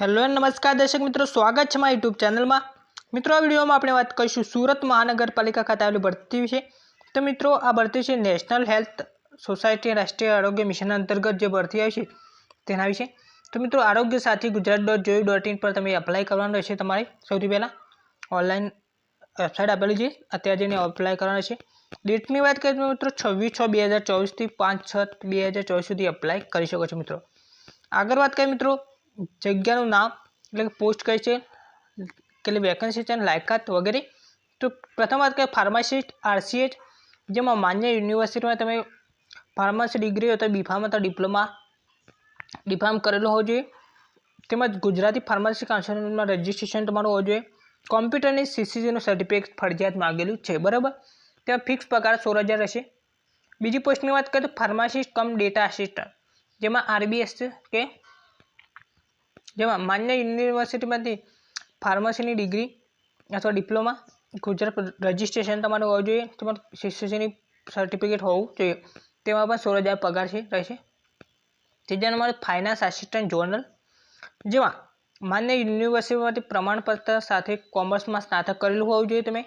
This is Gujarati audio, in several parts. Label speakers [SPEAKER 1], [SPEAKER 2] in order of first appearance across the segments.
[SPEAKER 1] હેલો નમસ્કાર દર્શક મિત્રો, સ્વાગત છે મારા યુટ્યુબ ચેનલમાં. મિત્રો, આ વિડીયોમાં આપણે વાત કરીશું સુરત મહાનગરપાલિકા ખાતે આવેલી ભરતી વિશે. તો મિત્રો, આ ભરતી છે નેશનલ હેલ્થ સોસાયટી રાષ્ટ્રીય આરોગ્ય મિશન અંતર્ગત જે ભરતી આવી છે તેના વિશે. તો મિત્રો, Arogya Sathi Gujarat dot gov dot in પર તમે એપ્લાય કરવાનું રહેશે તમારે. સૌથી પહેલાં ઓનલાઈન વેબસાઇટ આપેલી છે. અત્યારે જઈને એપ્લાય કરવાનું છે. ડેટની વાત કરીએ તો મિત્રો, છવ્વીસ છ બે હજાર ચોવીસથી પાંચ છ બે હજાર ચોવીસ સુધી એપ્લાય કરી શકો છો મિત્રો. આગળ વાત કરીએ મિત્રો જગ્યાનું નામ એટલે કે પોસ્ટ કઈ છે, કેટલી વેકન્સી છે લાયકાત વગેરે. તો પ્રથમ વાત કરીએ ફાર્માસિસ્ટ આરસીએચ જેમાં માન્ય યુનિવર્સિટીમાં તમે ફાર્મસી ડિગ્રી તો બીફાર્મ અથવા ડિપ્લોમા ડિફાર્મ કરેલું હોવું જોઈએ. તેમજ ગુજરાતી ફાર્મસી કાઉન્સિલમાં રજિસ્ટ્રેશન તમારું હોવું જોઈએ. કોમ્પ્યુટરની સીસીસીનું સર્ટિફિકેટ ફરજિયાત માગેલું છે, બરાબર? ત્યાં ફિક્સ પગાર સોળ હજાર રહેશે. બીજી પોસ્ટની વાત કરીએ તો ફાર્માસિસ્ટ કમ ડેટા આસિસ્ટન્ટ જેમાં આરબીએસ કે જેમાં માન્ય યુનિવર્સિટીમાંથી ફાર્મસીની ડિગ્રી અથવા ડિપ્લોમા ગુજરાત રજિસ્ટ્રેશન તમારું હોવું જોઈએ. તમારું સીસીસીની સર્ટિફિકેટ હોવું જોઈએ. તેમાં પણ સોળ હજાર પગાર છે, રહેશે. ત્રીજા નંબર ફાઇનાન્સ આસિસ્ટન્ટ જોનલ જેમાં માન્ય યુનિવર્સિટીમાંથી પ્રમાણપત્ર સાથે કોમર્સમાં સ્નાતક કરેલું હોવું જોઈએ તમે.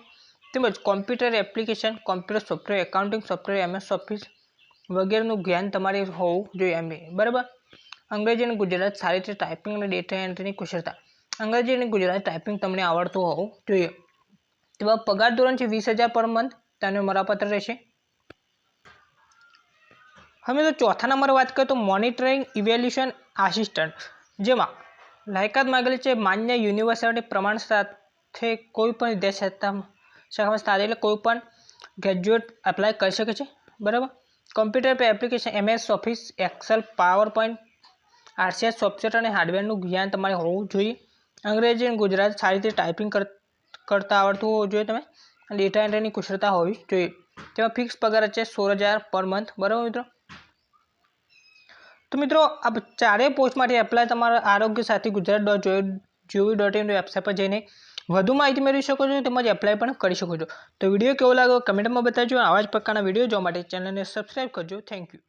[SPEAKER 1] તેમજ computer application computer software accounting software MS office વગેરેનું જ્ઞાન તમારે હોવું જોઈએ એમ બરાબર? અંગ્રેજી અને ગુજરાત સારી રીતે ટાઈપિંગ અને ડેટા એન્ટ્રીની કુશળતા. અંગ્રેજી અને ગુજરાત ટાઈપિંગ તમને આવડતું હોવું જોઈએ. તેમાં પગાર ધોરણ છે વીસ હજાર પર મંથ તેનું મરાપત્ર રહેશે. હવે તો ચોથા નંબર વાત કરીએ તો મોનિટરિંગ ઇવેલ્યુશન આસિસ્ટન્ટ જેમાં લાયકાત માગેલી છે માન્ય યુનિવર્સિટી પ્રમાણ સાથે કોઈ પણ વિદેશ શાખામાં સાથે એટલે કોઈ પણ ગ્રેજ્યુએટ એપ્લાય કરી શકે છે. બરાબર? કમ્પ્યુટર પર application MS office Excel PowerPoint RCS software અને હાર્ડવેરનું જ્ઞાન તમારે હોવું જોઈએ. અંગ્રેજી અને ગુજરાત સારી રીતે ટાઈપિંગ કરતા આવડતું હોવું જોઈએ તમે. અને ડેટા એન્ટ્રીની કુશળતા હોવી જોઈએ. તેમાં ફિક્સ પગાર છે સોળ હજાર પર મંથ બરાબર મિત્રો? તો મિત્રો આ ચારેય પોસ્ટ માટે એપ્લાય તમારા Arogya Sathi Gujarat dot G O V dot in website પર જઈને વધુ માહિતી મેળવી શકો છો તેમજ એપ્લાય પણ કરી શકો છો. તો વીડિયો કેવો લાગ્યો? કમેન્ટમાં બતાવજો આવા જ પ્રકારના વીડિયો જોવા માટે ચેનલને સબસ્ક્રાઈબ કરજો. Thank you